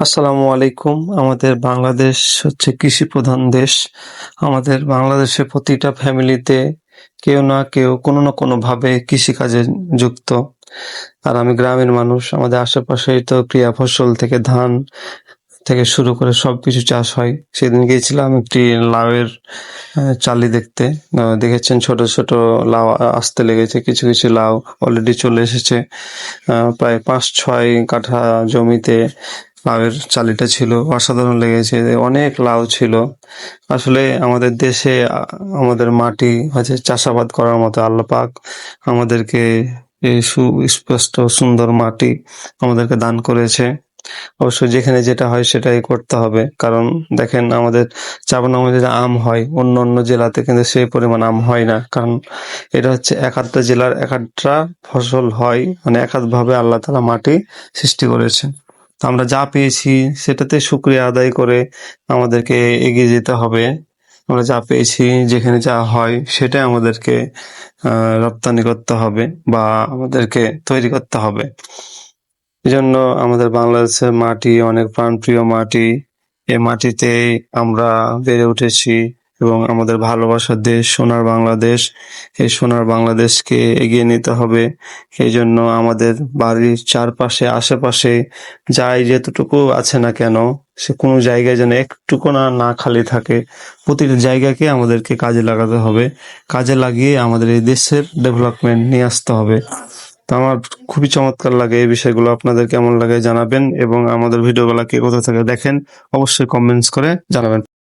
আসসালামু আলাইকুম। আমাদের বাংলাদেশ হচ্ছে কৃষি প্রধান দেশ। আমাদের বাংলাদেশে প্রতিটা ফ্যামিলিতে কেউ না কেউ কোনো না কোনো ভাবে কৃষিকাজে যুক্ত। আর আমি গ্রামের মানুষ, আমাদের আশেপাশেই তো ক্রিয়া ফসল থেকে ধান থেকে শুরু করে সব কিছু চাষ হয়। সেদিন গিয়েছিলাম একটি লাউয়ের চালি দেখতে। দেখেছেন ছোট ছোট লাউ আসতে লেগেছে, কিছু কিছু লাউ অলরেডি চলে এসেছে। প্রায় পাঁচ ছয় কাঠা জমিতে লাউয়ের চালিটা ছিল, অসাধারণ লেগেছে, অনেক লাউ ছিল। আসলে আমাদের দেশে, আমাদের মাটি হচ্ছে চাষাবাদ করার মতো আল্লাহ পাক আমাদেরকে এই সুস্পষ্ট, সুন্দর মাটি আমাদেরকে দান করেছে। অবশ্য যেখানে যেটা হয় সেটাই করতে হবে। কারণ দেখেন, আমাদের চাপানগঞ্জে যে আম হয়, অন্য অন্য জেলাতে কিন্তু সেই পরিমাণ আম হয় না। কারণ এটা হচ্ছে এক আধটা জেলার এক আধটা ফসল হয় মানে এক ভাবে আল্লাহ তালা মাটি সৃষ্টি করেছে আমরা যা পেয়েছি সেটাতে শুক্রিয়া আদায় করে আমাদেরকে এগিয়ে যেতে হবে। আমরা যা পেয়েছি, যেখানে যা হয় সেটাই আমাদেরকে রপ্তানি করতে হবে বা আমাদেরকে তৈরি করতে হবে। এজন্য আমাদের বাংলাদেশের মাটি, অনেক প্রাণপ্রিয় মাটি এই মাটিতেই আমরা বেড়ে উঠেছি। এবং আমাদের ভালোবাসার দেশ, সোনার বাংলাদেশ, এই সোনার বাংলাদেশকে এগিয়ে নিতে হবে। এই জন্য আমাদের বাড়ির চারপাশে, আশেপাশে যাই যেতটুকু আছে না কেন, সে কোনো জায়গায় যেন একটুকু না না খালি থাকে, প্রতিটা জায়গাকে আমাদেরকে কাজে লাগাতে হবে। কাজে লাগিয়ে আমাদের এই দেশের ডেভেলপমেন্ট নিয়ে আসতে হবে। তো আমার খুবই চমৎকার লাগে এই বিষয়গুলো। আপনাদের কেমন লাগে জানাবেন এবং আমাদের ভিডিওগুলো কে কোথা থেকে দেখেন, অবশ্যই কমেন্টস করে জানাবেন।